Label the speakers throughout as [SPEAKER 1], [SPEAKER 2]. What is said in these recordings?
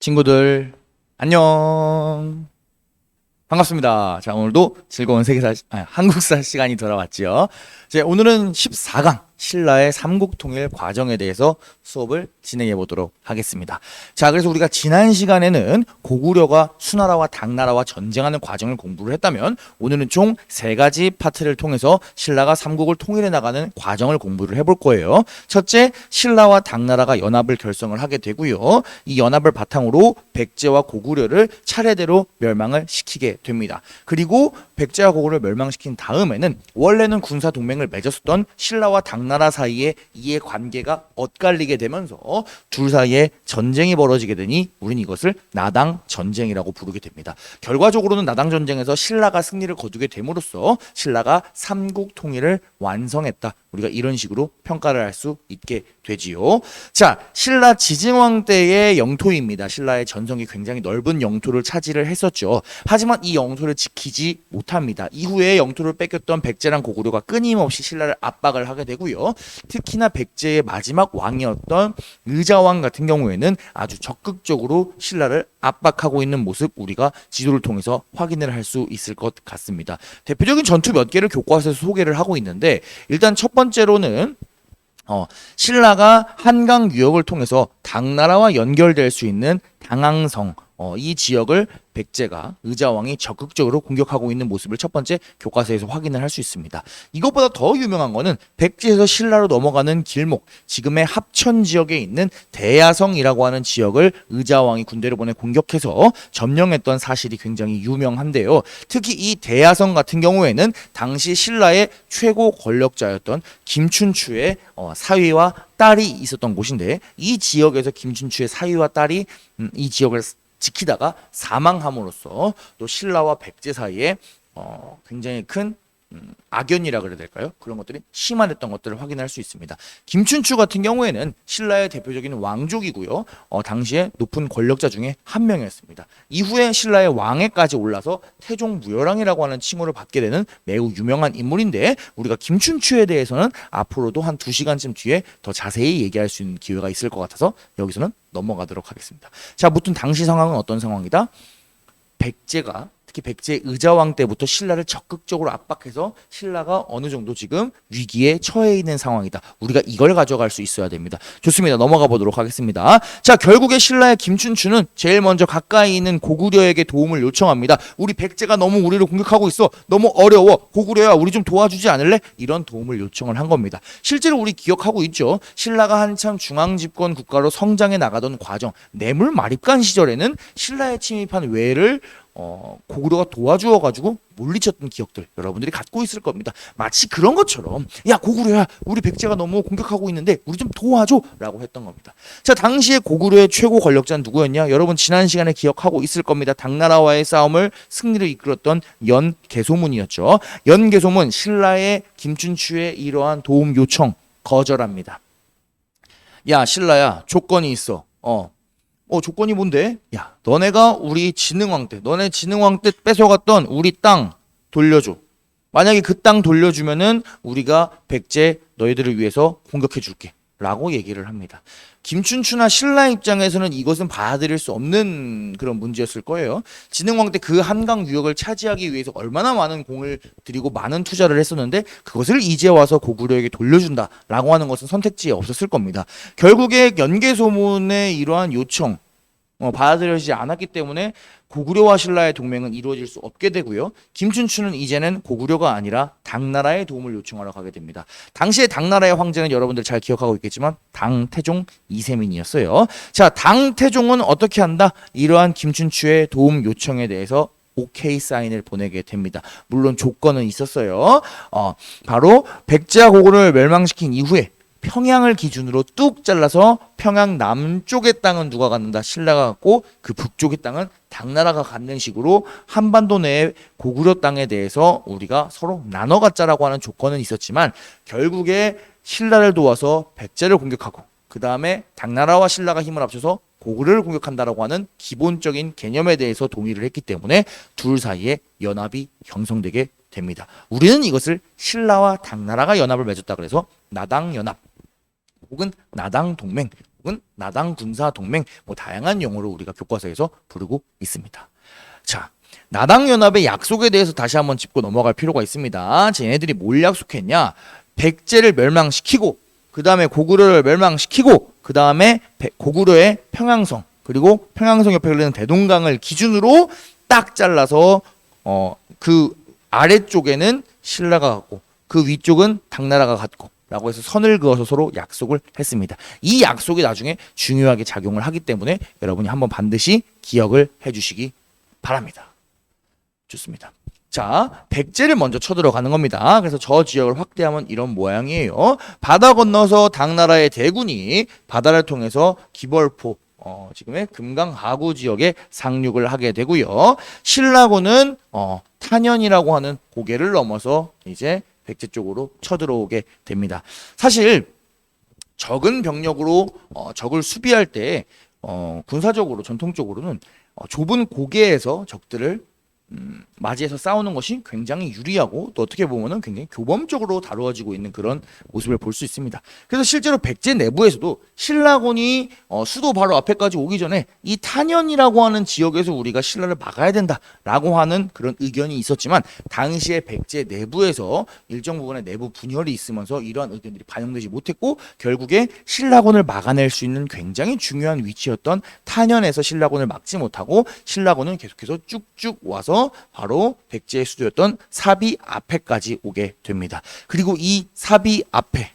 [SPEAKER 1] 친구들 안녕 반갑습니다. 자 오늘도 즐거운 세계사 아, 한국사 시간이 돌아왔지요. 이제 오늘은 14강 신라의 삼국통일 과정에 대해서 수업을 진행해 보도록 하겠습니다. 자 그래서 우리가 지난 시간에는 고구려가 수나라와 당나라와 전쟁하는 과정을 공부를 했다면 오늘은 총 세 가지 파트를 통해서 신라가 삼국을 통일해 나가는 과정을 공부를 해볼 거예요. 첫째 신라와 당나라가 연합을 결성을 하게 되고요. 이 연합을 바탕으로 백제와 고구려를 차례대로 멸망을 시키게 됩니다. 그리고 백제와 고구려를 멸망시킨 다음에는 원래는 군사 동맹을 맺었었던 신라와 당나라 사이에 이해 관계가 엇갈리게 되면서 둘 사이에 전쟁이 벌어지게 되니 우린 이것을 나당 전쟁이라고 부르게 됩니다. 결과적으로는 나당 전쟁에서 신라가 승리를 거두게 됨으로써 신라가 삼국 통일을 완성했다. 우리가 이런 식으로 평가를 할 수 있게 되지요. 자, 신라 지증왕 때의 영토입니다. 신라의 전성이 굉장히 넓은 영토를 차지를 했었죠. 하지만 이 영토를 지키지 못합니다. 이후에 영토를 뺏겼던 백제랑 고구려가 끊임없이 신라를 압박을 하게 되고요. 특히나 백제의 마지막 왕이었던 의자왕 같은 경우에는 아주 적극적으로 신라를 압박하고 있는 모습 우리가 지도를 통해서 확인을 할 수 있을 것 같습니다. 대표적인 전투 몇 개를 교과서에서 소개를 하고 있는데 일단 첫 번째로는 어, 신라가 한강 유역을 통해서 당나라와 연결될 수 있는 당항성 어, 이 지역을 백제가 의자왕이 적극적으로 공격하고 있는 모습을 첫 번째 교과서에서 확인을 할 수 있습니다. 이것보다 더 유명한 거는 백제에서 신라로 넘어가는 길목, 지금의 합천 지역에 있는 대야성이라고 하는 지역을 의자왕이 군대를 보내 공격해서 점령했던 사실이 굉장히 유명한데요. 특히 이 대야성 같은 경우에는 당시 신라의 최고 권력자였던 김춘추의 어, 사위와 딸이 있었던 곳인데 이 지역에서 김춘추의 사위와 딸이 음, 이 지역을 지키다가 사망함으로써 또 신라와 백제 사이에 어, 굉장히 큰 음, 악연이라 그래야 될까요? 그런 것들이 심화됐던 것들을 확인할 수 있습니다. 김춘추 같은 경우에는 신라의 대표적인 왕족이고요. 어, 당시에 높은 권력자 중에 한 명이었습니다. 이후에 신라의 왕에까지 올라서 태종 무열왕이라고 하는 칭호를 받게 되는 매우 유명한 인물인데 우리가 김춘추에 대해서는 앞으로도 한 두 시간쯤 뒤에 더 자세히 얘기할 수 있는 기회가 있을 것 같아서 여기서는 넘어가도록 하겠습니다. 자, 무튼 당시 상황은 어떤 상황이다? 백제가 특히 백제 의자왕 때부터 신라를 적극적으로 압박해서 신라가 어느 정도 지금 위기에 처해 있는 상황이다. 우리가 이걸 가져갈 수 있어야 됩니다. 좋습니다. 넘어가 보도록 하겠습니다. 자, 결국에 신라의 김춘추는 제일 먼저 가까이 있는 고구려에게 도움을 요청합니다. 우리 백제가 너무 우리를 공격하고 있어. 너무 어려워. 고구려야, 우리 좀 도와주지 않을래? 이런 도움을 요청을 한 겁니다. 실제로 우리 기억하고 있죠. 신라가 한참 중앙 집권 국가로 성장해 나가던 과정, 뇌물 마립간 시절에는 신라에 침입한 외를 어, 고구려가 도와주어 가지고 물리쳤던 기억들 여러분들이 갖고 있을 겁니다. 마치 그런 것처럼 야 고구려야 우리 백제가 너무 공격하고 있는데 우리 좀 도와줘라고 했던 겁니다. 자 당시에 고구려의 최고 권력자는 누구였냐? 여러분 지난 시간에 기억하고 있을 겁니다. 당나라와의 싸움을 승리를 이끌었던 연개소문이었죠. 연개소문 신라의 김춘추의 이러한 도움 요청 거절합니다. 야 신라야 조건이 있어. 어 어, 조건이 뭔데? 야, 너네가 우리 진흥왕 때, 너네 진흥왕 때 뺏어갔던 우리 땅 돌려줘. 만약에 그 땅 돌려주면은 우리가 백제 너희들을 위해서 공격해 줄게. 라고 얘기를 합니다. 김춘추나 신라 입장에서는 이것은 받아들일 수 없는 그런 문제였을 거예요. 진흥왕 때 그 한강 유역을 차지하기 위해서 얼마나 많은 공을 들이고 많은 투자를 했었는데 그것을 이제 와서 고구려에게 돌려준다라고 하는 것은 선택지에 없었을 겁니다. 결국에 연개소문의 이러한 요청 어, 받아들여지지 않았기 때문에 고구려와 신라의 동맹은 이루어질 수 없게 되고요. 김춘추는 이제는 고구려가 아니라 당나라의 도움을 요청하러 가게 됩니다. 당시에 당나라의 황제는 여러분들 잘 기억하고 있겠지만 당태종 이세민이었어요. 자, 당태종은 어떻게 한다? 이러한 김춘추의 도움 요청에 대해서 오케이 사인을 보내게 됩니다. 물론 조건은 있었어요. 어, 바로 백제와 고구려를 멸망시킨 이후에 평양을 기준으로 뚝 잘라서 평양 남쪽의 땅은 누가 갖는다? 신라가 갖고 그 북쪽의 땅은 당나라가 갖는 식으로 한반도 내의 고구려 땅에 대해서 우리가 서로 나눠 갖자라고 하는 조건은 있었지만 결국에 신라를 도와서 백제를 공격하고 그 다음에 당나라와 신라가 힘을 합쳐서 고구려를 공격한다라고 하는 기본적인 개념에 대해서 동의를 했기 때문에 둘 사이에 연합이 형성되게 됩니다. 우리는 이것을 신라와 당나라가 연합을 맺었다 그래서 나당 연합 혹은 나당 동맹 혹은 나당 군사 동맹 뭐 다양한 용어로 우리가 교과서에서 부르고 있습니다. 자, 나당 연합의 약속에 대해서 다시 한번 짚고 넘어갈 필요가 있습니다. 쟤네들이 뭘 약속했냐? 백제를 멸망시키고 그 다음에 고구려를 멸망시키고 그 다음에 고구려의 평양성 그리고 평양성 옆에 흐르는 대동강을 기준으로 딱 잘라서 어 그 아래쪽에는 신라가 갖고 그 위쪽은 당나라가 갖고 라고 해서 선을 그어서 서로 약속을 했습니다. 이 약속이 나중에 중요하게 작용을 하기 때문에 여러분이 한번 반드시 기억을 해주시기 바랍니다. 좋습니다. 자, 백제를 먼저 쳐들어가는 겁니다. 그래서 저 지역을 확대하면 이런 모양이에요. 바다 건너서 당나라의 대군이 바다를 통해서 기벌포, 어, 지금의 금강 하구 지역에 상륙을 하게 되고요. 신라군은 어, 탄현이라고 하는 고개를 넘어서 이제 백제 쪽으로 쳐들어오게 됩니다. 사실 적은 병력으로 어, 적을 수비할 때 어, 군사적으로 전통적으로는 어, 좁은 고개에서 적들을 음, 맞이해서 싸우는 것이 굉장히 유리하고 또 어떻게 보면은 굉장히 교범적으로 다루어지고 있는 그런 모습을 볼 수 있습니다. 그래서 실제로 백제 내부에서도 신라군이 어, 수도 바로 앞에까지 오기 전에 이 탄현이라고 하는 지역에서 우리가 신라를 막아야 된다라고 하는 그런 의견이 있었지만 당시에 백제 내부에서 일정 부분의 내부 분열이 있으면서 이러한 의견들이 반영되지 못했고 결국에 신라군을 막아낼 수 있는 굉장히 중요한 위치였던 탄현에서 신라군을 막지 못하고 신라군은 계속해서 쭉쭉 와서 바로 백제의 수도였던 사비 앞에까지 오게 됩니다. 그리고 이 사비 앞에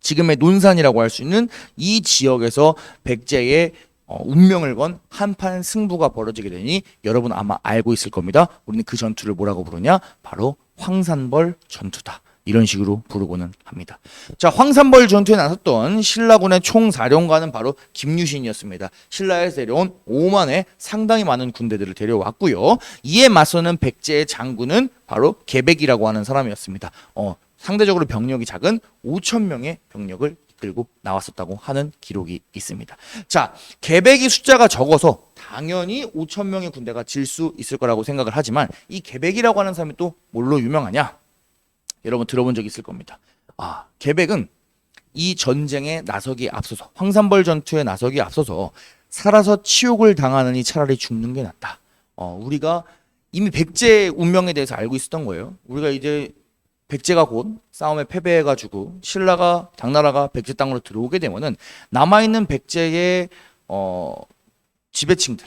[SPEAKER 1] 지금의 논산이라고 할 수 있는 이 지역에서 백제의 어, 운명을 건 한판 승부가 벌어지게 되니 여러분 아마 알고 있을 겁니다. 우리는 그 전투를 뭐라고 부르냐? 바로 황산벌 전투다. 이런 식으로 부르고는 합니다. 자, 황산벌 전투에 나섰던 신라군의 총사령관은 바로 김유신이었습니다. 신라에서 데려온 5만의 상당히 많은 군대들을 데려왔고요. 이에 맞서는 백제의 장군은 바로 계백이라고 하는 사람이었습니다. 어, 상대적으로 병력이 작은 5천 명의 병력을 이끌고 나왔었다고 하는 기록이 있습니다. 자, 계백이 숫자가 적어서 당연히 5천 명의 군대가 질 수 있을 거라고 생각을 하지만 이 계백이라고 하는 사람이 또 뭘로 유명하냐? 여러분 들어본 적 있을 겁니다. 아, 계백은 이 전쟁에 나서기 앞서서 황산벌 전투에 나서기 앞서서 살아서 치욕을 당하느니 차라리 죽는 게 낫다. 어, 우리가 이미 백제 운명에 대해서 알고 있었던 거예요. 우리가 이제 백제가 곧 싸움에 패배해가지고 신라가 당나라가 백제 땅으로 들어오게 되면은 남아 있는 백제의 어, 지배층들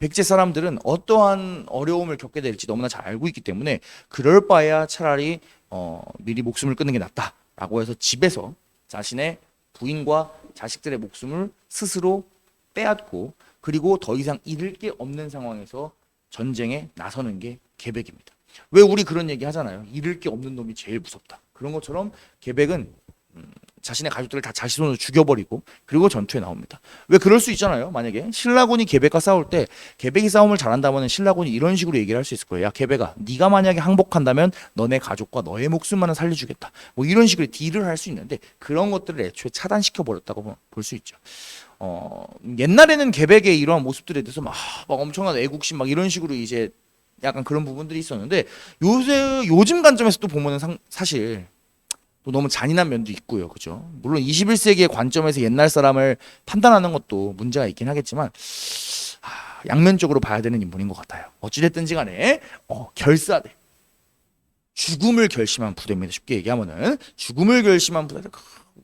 [SPEAKER 1] 백제 사람들은 어떠한 어려움을 겪게 될지 너무나 잘 알고 있기 때문에 그럴 바에야 차라리 어, 미리 목숨을 끊는 게 낫다라고 해서 집에서 자신의 부인과 자식들의 목숨을 스스로 빼앗고 그리고 더 이상 잃을 게 없는 상황에서 전쟁에 나서는 게 계백입니다. 왜 우리 그런 얘기 하잖아요. 잃을 게 없는 놈이 제일 무섭다. 그런 것처럼 계백은 음, 자신의 가족들을 다 자신 손으로 죽여버리고 그리고 전투에 나옵니다. 왜 그럴 수 있잖아요. 만약에 신라군이 계백과 싸울 때 계백이 싸움을 잘한다면 신라군이 이런 식으로 얘기를 할 수 있을 거예요. 야 계백아, 네가 만약에 항복한다면 너네 가족과 너의 목숨만은 살려주겠다. 뭐 이런 식으로 딜을 할 수 있는데 그런 것들을 애초에 차단시켜 버렸다고 볼 수 있죠. 어, 옛날에는 계백의 이러한 모습들에 대해서 막, 막 엄청난 애국심 막 이런 식으로 이제 약간 그런 부분들이 있었는데 요새 요즘 관점에서 또 보면은 상, 사실 또 너무 잔인한 면도 있고요. 그죠? 물론 21세기의 관점에서 옛날 사람을 판단하는 것도 문제가 있긴 하겠지만 아, 양면적으로 봐야 되는 인물인 것 같아요. 어찌됐든지 간에 어, 결사대 죽음을 결심한 부대입니다. 쉽게 얘기하면은 죽음을 결심한 부대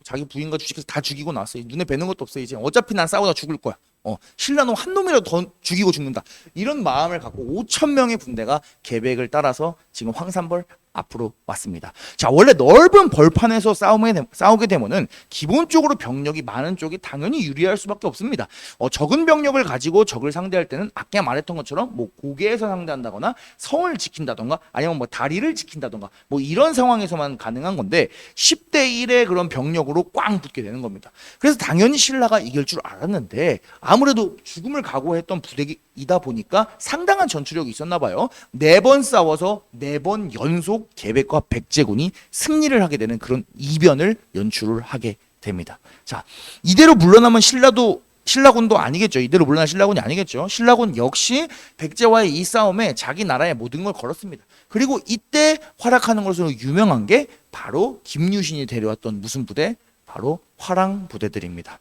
[SPEAKER 1] 자기 부인과 주식에서 다 죽이고 나왔어요. 눈에 뵈는 것도 없어요. 이제 어차피 난 싸우다 죽을 거야. 어, 신라놈 한 놈이라도 더 죽이고 죽는다. 이런 마음을 갖고 5천 명의 군대가 계획을 따라서 지금 황산벌 앞으로 왔습니다. 자, 원래 넓은 벌판에서 싸움에, 싸우게 되면은 기본적으로 병력이 많은 쪽이 당연히 유리할 수밖에 없습니다. 어, 적은 병력을 가지고 적을 상대할 때는 아까 말했던 것처럼 뭐 고개에서 상대한다거나 성을 지킨다던가 아니면 뭐 다리를 지킨다던가 뭐 이런 상황에서만 가능한 건데 10대 1의 그런 병력으로 꽝 붙게 되는 겁니다. 그래서 당연히 신라가 이길 줄 알았는데 아무래도 죽음을 각오했던 부대이다 보니까 상당한 전투력이 있었나 봐요. 네 번 싸워서 네 번 연속 계백과 백제군이 승리를 하게 되는 그런 이변을 연출을 하게 됩니다. 자, 이대로 물러나면 신라도 신라군도 아니겠죠. 이대로 물러난 신라군이 아니겠죠. 신라군 역시 백제와의 이 싸움에 자기 나라의 모든 걸 걸었습니다. 그리고 이때 활약하는 것으로 유명한 게 바로 김유신이 데려왔던 무슨 부대? 바로 화랑 부대들입니다.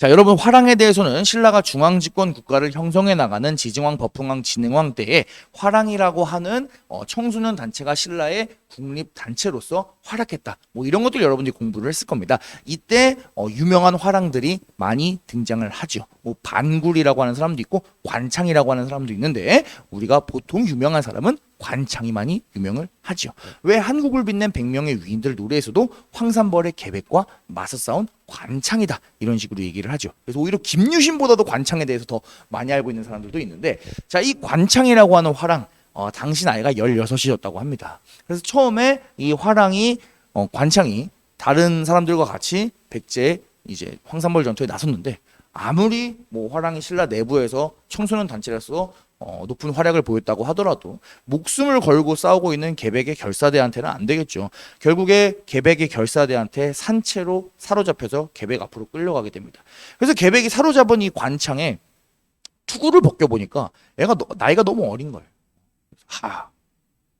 [SPEAKER 1] 자, 여러분 화랑에 대해서는 신라가 중앙 집권 국가를 형성해 나가는 지증왕, 법흥왕, 진흥왕 때에 화랑이라고 하는 어, 청소년 단체가 신라의 국립 단체로서 활약했다. 뭐 이런 것들 여러분들이 공부를 했을 겁니다. 이때 어, 유명한 화랑들이 많이 등장을 하죠. 뭐 반굴이라고 하는 사람도 있고 관창이라고 하는 사람도 있는데 우리가 보통 유명한 사람은 관창이 많이 유명을 하죠. 왜 한국을 빛낸 100명의 위인들 노래에서도 황산벌의 계백과 맞서 싸운 관창이다 이런 식으로 얘기를 하죠. 그래서 오히려 김유신보다도 관창에 대해서 더 많이 알고 있는 사람들도 있는데 자 이 관창이라고 하는 화랑 어, 당시 나이가 16이었다고 합니다. 그래서 처음에 이 화랑이 어, 관창이 다른 사람들과 같이 백제 이제 황산벌 전투에 나섰는데 아무리 뭐 화랑이 신라 내부에서 청소년 단체로서 어, 높은 활약을 보였다고 하더라도 목숨을 걸고 싸우고 있는 계백의 결사대한테는 안 되겠죠. 결국에 계백의 결사대한테 산채로 사로잡혀서 계백 앞으로 끌려가게 됩니다. 그래서 계백이 사로잡은 이 관창에 투구를 벗겨보니까 애가 너- 나이가 너무 어린 거예요. 하,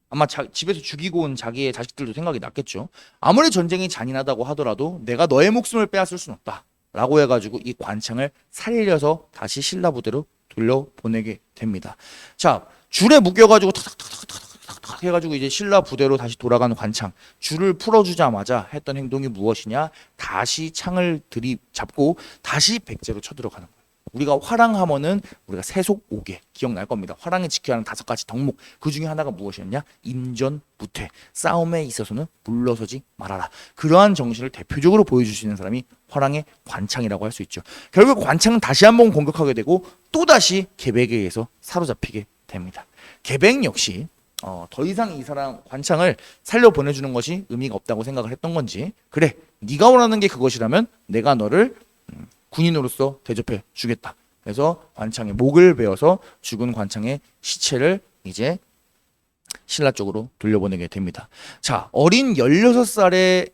[SPEAKER 1] 아마 자, 집에서 죽이고 온 자기의 자식들도 생각이 났겠죠. 아무리 전쟁이 잔인하다고 하더라도 내가 너의 목숨을 빼앗을 수는 없다. 라고 해가지고 이 관창을 살려서 다시 신라 부대로 돌려 보내게 됩니다. 자, 줄에 묶여 가지고 탁탁탁탁탁탁탁 해가지고 이제 신라 부대로 다시 돌아가는 관창. 줄을 풀어 주자마자 했던 행동이 무엇이냐? 다시 창을 들이 잡고 다시 백제로 쳐들어가는 거예요. 우리가 화랑하면은 우리가 세속 오개 기억날 겁니다. 화랑이 지켜야 하는 다섯 가지 덕목 그 중에 하나가 무엇이었냐? 임전무퇴 싸움에 있어서는 물러서지 말아라. 그러한 정신을 대표적으로 보여줄 수 있는 사람이 화랑의 관창이라고 할 수 있죠. 결국 관창은 다시 한번 공격하게 되고 또 다시 계백에 의해서 사로잡히게 됩니다. 계백 역시 어, 더 이상 이 사람 관창을 살려 보내주는 것이 의미가 없다고 생각을 했던 건지 그래 네가 원하는 게 그것이라면 내가 너를 음, 군인으로서 대접해 주겠다. 그래서 관창의 목을 베어서 죽은 관창의 시체를 이제 신라 쪽으로 돌려보내게 됩니다. 자, 어린 16살의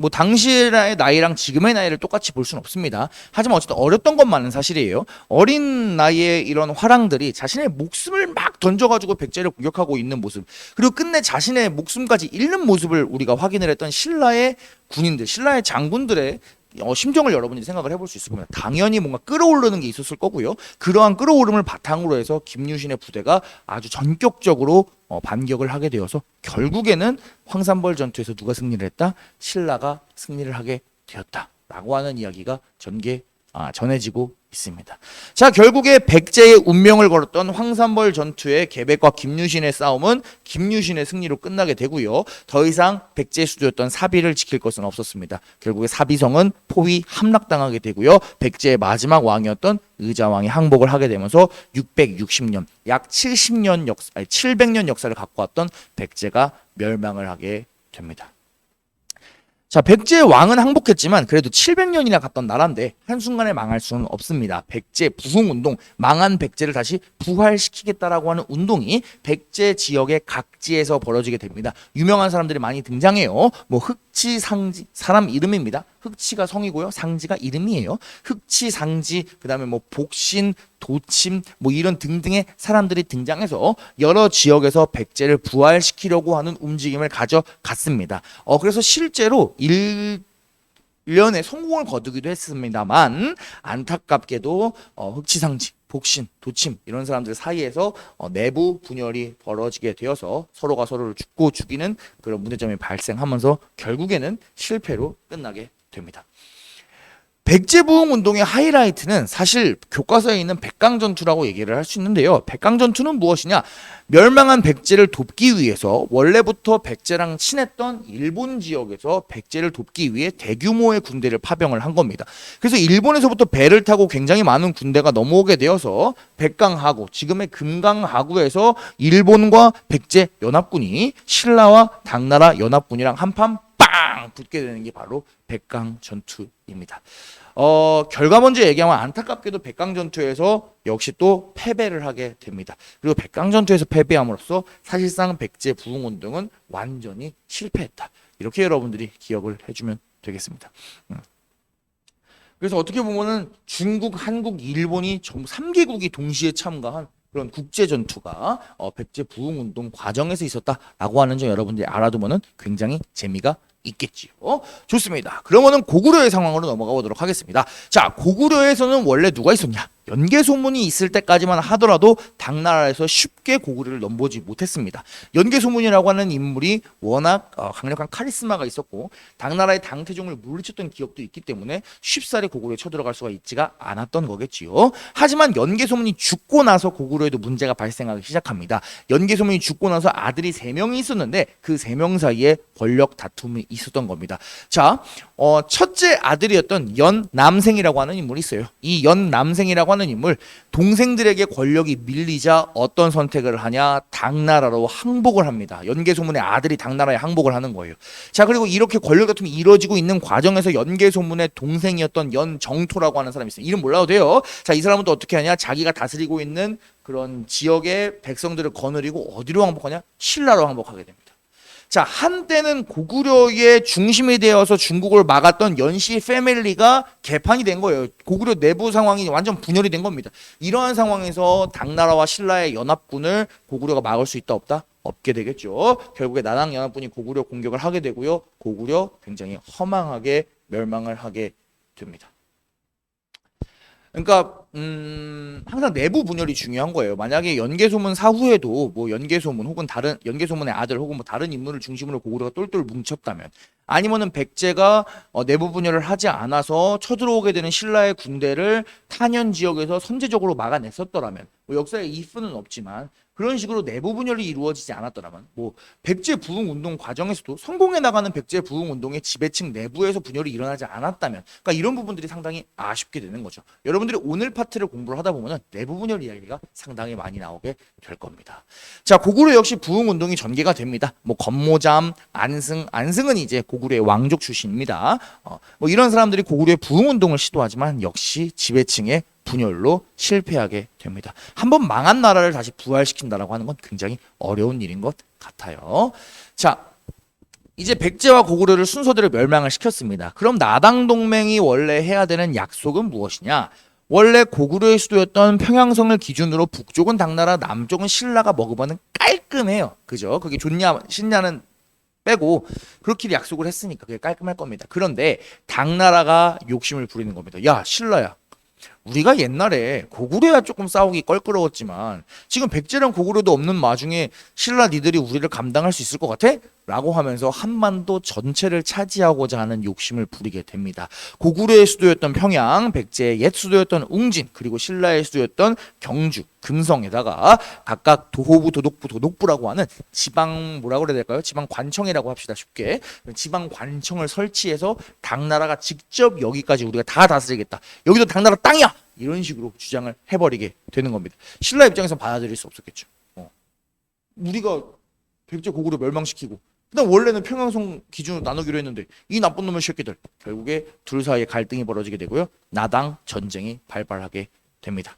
[SPEAKER 1] 뭐 당시의 나이랑 지금의 나이를 똑같이 볼 수는 없습니다. 하지만 어쨌든 어렸던 것만은 사실이에요. 어린 나이에 이런 화랑들이 자신의 목숨을 막 던져가지고 백제를 공격하고 있는 모습, 그리고 끝내 자신의 목숨까지 잃는 모습을 우리가 확인을 했던 신라의 군인들, 신라의 장군들의 어, 심정을 여러분이 생각을 해볼 수 있을 겁니다. 당연히 뭔가 끌어오르는 게 있었을 거고요. 그러한 끌어오름을 바탕으로 해서 김유신의 부대가 아주 전격적으로 어, 반격을 하게 되어서 결국에는 황산벌 전투에서 누가 승리를 했다? 신라가 승리를 하게 되었다라고 하는 이야기가 전개 아, 전해지고 있습니다. 자, 결국에 백제의 운명을 걸었던 황산벌 전투의 계백과 김유신의 싸움은 김유신의 승리로 끝나게 되고요. 더 이상 백제 수도였던 사비를 지킬 것은 없었습니다. 결국에 사비성은 포위 함락당하게 되고요. 백제의 마지막 왕이었던 의자왕이 항복을 하게 되면서 660년, 약 70년 역, 아니 700년 역사를 갖고 왔던 백제가 멸망을 하게 됩니다. 자, 백제 왕은 항복했지만 그래도 700년이나 갔던 나라인데 한순간에 망할 수는 없습니다. 백제 부흥 운동, 망한 백제를 다시 부활시키겠다라고 하는 운동이 백제 지역의 각지에서 벌어지게 됩니다. 유명한 사람들이 많이 등장해요. 뭐 흑 치, 상지, 사람 이름입니다. 흑치가 성이고요. 상지가 이름이에요. 흑치, 상지, 그다음에 뭐 복신, 도침 뭐 이런 등등의 사람들이 등장해서 여러 지역에서 백제를 부활시키려고 하는 움직임을 가져갔습니다. 어 그래서 실제로 일 년에 성공을 거두기도 했습니다만 안타깝게도 어, 흑치상지, 복신, 도침 이런 사람들 사이에서 어, 내부 분열이 벌어지게 되어서 서로가 서로를 죽고 죽이는 그런 문제점이 발생하면서 결국에는 실패로 끝나게 됩니다. 백제부흥 운동의 하이라이트는 사실 교과서에 있는 백강전투라고 얘기를 할 수 있는데요. 백강전투는 무엇이냐? 멸망한 백제를 돕기 위해서 원래부터 백제랑 친했던 일본 지역에서 백제를 돕기 위해 대규모의 군대를 파병을 한 겁니다. 그래서 일본에서부터 배를 타고 굉장히 많은 군대가 넘어오게 되어서 백강하구, 지금의 금강하구에서 일본과 백제 연합군이 신라와 당나라 연합군이랑 한판 빵 붙게 되는 게 바로 백강 전투입니다. 어, 결과 먼저 얘기하면 안타깝게도 백강 전투에서 역시 또 패배를 하게 됩니다. 그리고 백강 전투에서 패배함으로써 사실상 백제 부흥 운동은 완전히 실패했다. 이렇게 여러분들이 기억을 해주면 되겠습니다. 음. 그래서 어떻게 보면은 중국, 한국, 일본이 전부 3개국이 동시에 참가한 그런 국제 전투가 어, 백제 부흥 운동 과정에서 있었다라고 하는 점 여러분들이 알아두면은 굉장히 재미가 있겠지요. 좋습니다. 그러면은 고구려의 상황으로 넘어가 보도록 하겠습니다. 자, 고구려에서는 원래 누가 있었냐? 연개 소문이 있을 때까지만 하더라도 당나라에서 쉽게 고구려를 넘보지 못했습니다. 연개 소문이라고 하는 인물이 워낙 어, 강력한 카리스마가 있었고 당나라의 당태종을 물리쳤던 기억도 있기 때문에 쉽사리 고구려에 쳐들어갈 수가 있지가 않았던 거겠지요. 하지만 연개 소문이 죽고 나서 고구려에도 문제가 발생하기 시작합니다. 연개 소문이 죽고 나서 아들이 세 명이 있었는데 그 세 명 사이에 권력 다툼이 있 었던 겁니다. 자, 어, 첫째 아들이었던 연 남생이라고 하는 인물이 있어요. 이 연 남생이라고 하는 인물 동생들에게 권력이 밀리자 어떤 선택을 하냐 당나라로 항복을 합니다. 연개 소문의 아들이 당나라에 항복을 하는 거예요. 자 그리고 이렇게 권력 다툼이 이루어지고 있는 과정에서 연개 소문의 동생이었던 연정토라고 하는 사람이 있어요. 이름 몰라도 돼요. 자 이 사람은 또 어떻게 하냐 자기가 다스리고 있는 그런 지역의 백성들을 거느리고 어디로 항복하냐 신라로 항복하게 됩니다. 자, 한때는 고구려의 중심이 되어서 중국을 막았던 연씨 패밀리가 개판이 된 거예요. 고구려 내부 상황이 완전 분열이 된 겁니다. 이러한 상황에서 당나라와 신라의 연합군을 고구려가 막을 수 있다 없다? 없게 되겠죠. 결국에 나당 연합군이 고구려 공격을 하게 되고요. 고구려 굉장히 허망하게 멸망을 하게 됩니다. 그러니까 음, 항상 내부 분열이 중요한 거예요. 만약에 연개소문 사후에도 뭐 연개소문 혹은 다른 연개소문의 아들 혹은 뭐 다른 인물을 중심으로 고구려가 똘똘 뭉쳤다면 아니면은 백제가 어, 내부 분열을 하지 않아서 쳐들어오게 되는 신라의 군대를 탄현 지역에서 선제적으로 막아냈었더라면 뭐 역사에 이프는 없지만 그런 식으로 내부 분열이 이루어지지 않았더라면 뭐 백제 부흥 운동 과정에서도 성공해 나가는 백제 부흥 운동의 지배층 내부에서 분열이 일어나지 않았다면 그러니까 이런 부분들이 상당히 아쉽게 되는 거죠. 여러분들이 오늘 파트 를 공부를 하다 보면은 내부 분열 이야기가 상당히 많이 나오게 될 겁니다. 자, 고구려 역시 부흥 운동이 전개가 됩니다. 뭐 건모잠, 안승, 안승은 이제 고구려의 왕족 출신입니다. 어, 뭐 이런 사람들이 고구려의 부흥 운동을 시도하지만 역시 지배층의 분열로 실패하게 됩니다. 한번 망한 나라를 다시 부활시킨다라고 하는 건 굉장히 어려운 일인 것 같아요. 자, 이제 백제와 고구려를 순서대로 멸망을 시켰습니다. 그럼 나당 동맹이 원래 해야 되는 약속은 무엇이냐? 원래 고구려의 수도였던 평양성을 기준으로 북쪽은 당나라, 남쪽은 신라가 먹으면 깔끔해요. 그죠? 그게 좋냐, 신냐는 빼고 그렇게 약속을 했으니까 그게 깔끔할 겁니다. 그런데 당나라가 욕심을 부리는 겁니다. 야, 신라야. 우리가 옛날에 고구려야 조금 싸우기 껄끄러웠지만 지금 백제랑 고구려도 없는 마중에 신라 니들이 우리를 감당할 수 있을 것 같아? 라고 하면서 한반도 전체를 차지하고자 하는 욕심을 부리게 됩니다. 고구려의 수도였던 평양, 백제의 옛 수도였던 웅진, 그리고 신라의 수도였던 경주, 금성에다가 각각 도호부, 도독부, 도독부라고 하는 지방 뭐라고 그래야 될까요? 지방 관청이라고 합시다 쉽게 지방 관청을 설치해서 당나라가 직접 여기까지 우리가 다 다스리겠다. 여기도 당나라 땅이야. 이런 식으로 주장을 해버리게 되는 겁니다. 신라 입장에서 받아들일 수 없었겠죠. 어. 우리가 백제 고구려 멸망시키고 그다음 원래는 평양성 기준으로 나누기로 했는데 이 나쁜 놈의 새끼들 결국에 둘 사이에 갈등이 벌어지게 되고요. 나당 전쟁이 발발하게 됩니다.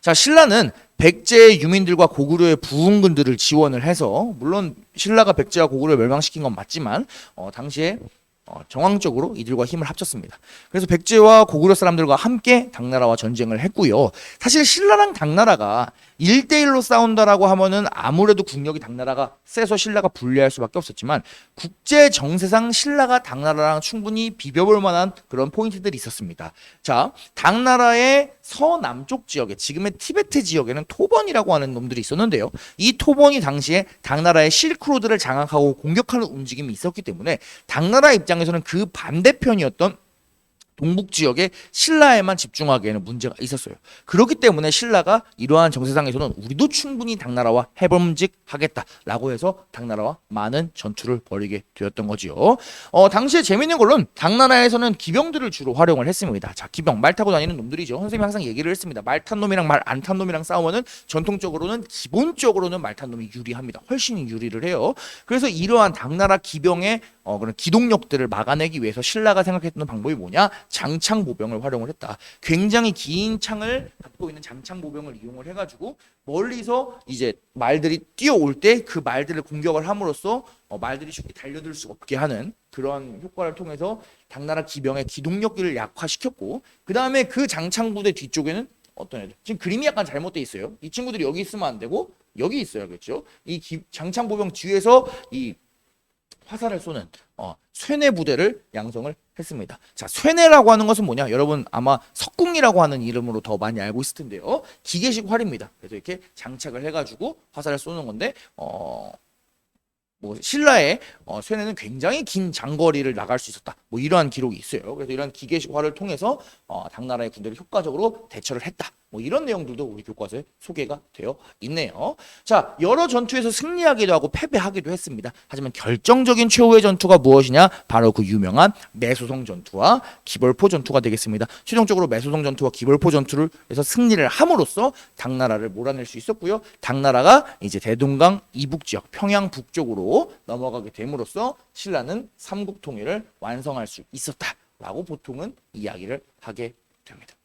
[SPEAKER 1] 자, 신라는 백제의 유민들과 고구려의 부흥군들을 지원을 해서 물론 신라가 백제와 고구려를 멸망시킨 건 맞지만 어, 당시에 어, 정황적으로 이들과 힘을 합쳤습니다. 그래서 백제와 고구려 사람들과 함께 당나라와 전쟁을 했고요. 사실 신라랑 당나라가 1대1로 싸운다라고 하면은 아무래도 국력이 당나라가 세서 신라가 불리할 수밖에 없었지만 국제 정세상 신라가 당나라랑 충분히 비벼볼 만한 그런 포인트들이 있었습니다. 자, 당나라의 서남쪽 지역에 지금의 티베트 지역에는 토번이라고 하는 놈들이 있었는데요. 이 토번이 당시에 당나라의 실크로드를 장악하고 공격하는 움직임이 있었기 때문에 당나라 입장에서는 그 반대편이었던 동북 지역에 신라에만 집중하기에는 문제가 있었어요. 그렇기 때문에 신라가 이러한 정세상에서는 우리도 충분히 당나라와 해범직하겠다라고 해서 당나라와 많은 전투를 벌이게 되었던 거지요. 어, 당시에 재밌는 걸로는 당나라에서는 기병들을 주로 활용을 했습니다. 자, 기병 말 타고 다니는 놈들이죠. 선생님이 항상 얘기를 했습니다. 말 탄 놈이랑 말 안 탄 놈이랑 싸우면은 전통적으로는 기본적으로는 말 탄 놈이 유리합니다. 훨씬 유리를 해요. 그래서 이러한 당나라 기병의 어, 그런 기동력들을 막아내기 위해서 신라가 생각했던 방법이 뭐냐? 장창 보병을 활용을 했다. 굉장히 긴 창을 갖고 있는 장창 보병을 이용을 해가지고 멀리서 이제 말들이 뛰어올 때 그 말들을 공격을 함으로써 어, 말들이 쉽게 달려들 수 없게 하는 그런 효과를 통해서 당나라 기병의 기동력을 약화시켰고 그 다음에 그 장창 부대 뒤쪽에는 어떤 애들 지금 그림이 약간 잘못돼 있어요. 이 친구들이 여기 있으면 안 되고 여기 있어야겠죠. 이 기- 장창 보병 뒤에서 이 화살을 쏘는 어, 쇠뇌 부대를 양성을 했습니다. 자, 쇠뇌라고 하는 것은 뭐냐? 여러분 아마 석궁이라고 하는 이름으로 더 많이 알고 있을 텐데요. 기계식 활입니다. 그래서 이렇게 장착을 해가지고 화살을 쏘는 건데 어. 뭐 신라의 어, 쇠뇌는 굉장히 긴 장거리를 나갈 수 있었다. 뭐 이러한 기록이 있어요. 그래서 이러한 기계식 활을 통해서 어, 당나라의 군대를 효과적으로 대처를 했다. 뭐 이런 내용들도 우리 교과서에 소개가 되어 있네요. 자, 여러 전투에서 승리하기도 하고 패배하기도 했습니다. 하지만 결정적인 최후의 전투가 무엇이냐? 바로 그 유명한 매소성 전투와 기벌포 전투가 되겠습니다. 최종적으로 매소성 전투와 기벌포 전투를 해서 승리를 함으로써 당나라를 몰아낼 수 있었고요. 당나라가 이제 대동강 이북 지역, 평양 북쪽으로 넘어가게 됨으로써 신라는 삼국 통일을 완성할 수 있었다라고 보통은 이야기를 하게 됩니다.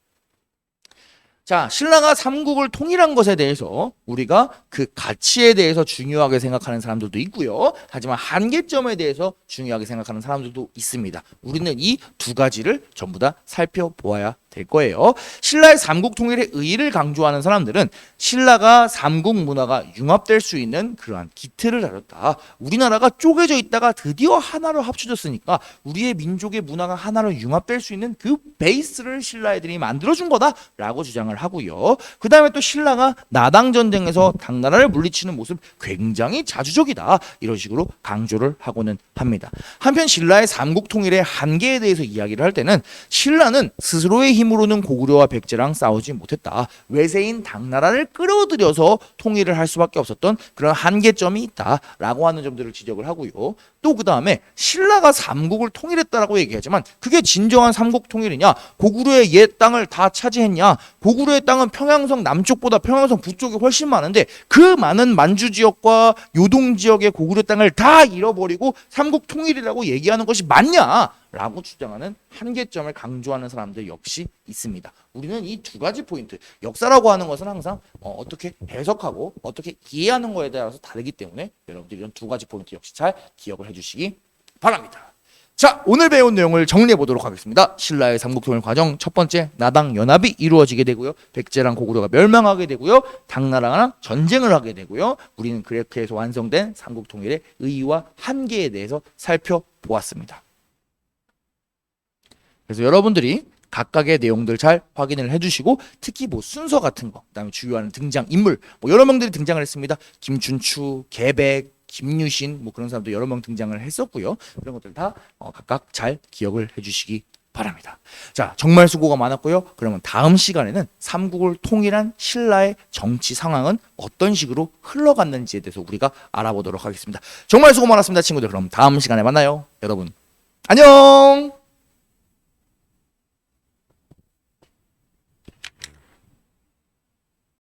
[SPEAKER 1] 자, 신라가 삼국을 통일한 것에 대해서 우리가 그 가치에 대해서 중요하게 생각하는 사람들도 있고요. 하지만 한계점에 대해서 중요하게 생각하는 사람들도 있습니다. 우리는 이 두 가지를 전부 다 살펴보아야 될 거예요. 신라의 삼국 통일의 의의를 강조하는 사람들은 신라가 삼국 문화가 융합될 수 있는 그러한 기틀을 다뤘다. 우리나라가 쪼개져 있다가 드디어 하나로 합쳐졌으니까 우리의 민족의 문화가 하나로 융합될 수 있는 그 베이스를 신라 애들이 만들어준 거다라고 주장을 하고요. 그 다음에 또 신라가 나당 전쟁에서 당나라를 물리치는 모습 굉장히 자주적이다. 이런 식으로 강조를 하고는 합니다. 한편 신라의 삼국 통일의 한계에 대해서 이야기를 할 때는 신라는 스스로의 힘으로는 고구려와 백제랑 싸우지 못했다. 외세인 당나라를 끌어들여서 통일을 할 수밖에 없었던 그런 한계점이 있다라고 하는 점들을 지적을 하고요. 또 그 다음에 신라가 삼국을 통일했다라고 얘기하지만 그게 진정한 삼국 통일이냐? 고구려의 옛 땅을 다 차지했냐? 고구려의 땅은 평양성 남쪽보다 평양성 북쪽이 훨씬 많은데 그 많은 만주 지역과 요동 지역의 고구려 땅을 다 잃어버리고 삼국 통일이라고 얘기하는 것이 맞냐? 라고 주장하는 한계점을 강조하는 사람들 역시 있습니다. 우리는 이 두 가지 포인트, 역사라고 하는 것은 항상 어, 떻게 해석하고 어떻게 이해하는 거에 따라서 다르기 때문에 여러분들 이런 두 가지 포인트 역시 잘 기억을 해주시기 바랍니다. 자, 오늘 배운 내용을 정리해 보도록 하겠습니다. 신라의 삼국통일 과정 첫 번째 나당 연합이 이루어지게 되고요. 백제랑 고구려가 멸망하게 되고요. 당나라랑 전쟁을 하게 되고요. 우리는 그렇게 해서 완성된 삼국통일의 의의와 한계에 대해서 살펴보았습니다. 그래서 여러분들이 각각의 내용들 잘 확인을 해주시고 특히 뭐 순서 같은 거, 그다음에 주요하는 등장 인물 뭐 여러 명들이 등장을 했습니다. 김춘추, 개백, 김유신 뭐 그런 사람도 여러 명 등장을 했었고요. 그런 것들 다 어, 각각 잘 기억을 해주시기 바랍니다. 자, 정말 수고가 많았고요. 그러면 다음 시간에는 삼국을 통일한 신라의 정치 상황은 어떤 식으로 흘러갔는지에 대해서 우리가 알아보도록 하겠습니다. 정말 수고 많았습니다, 친구들. 그럼 다음 시간에 만나요, 여러분. 안녕.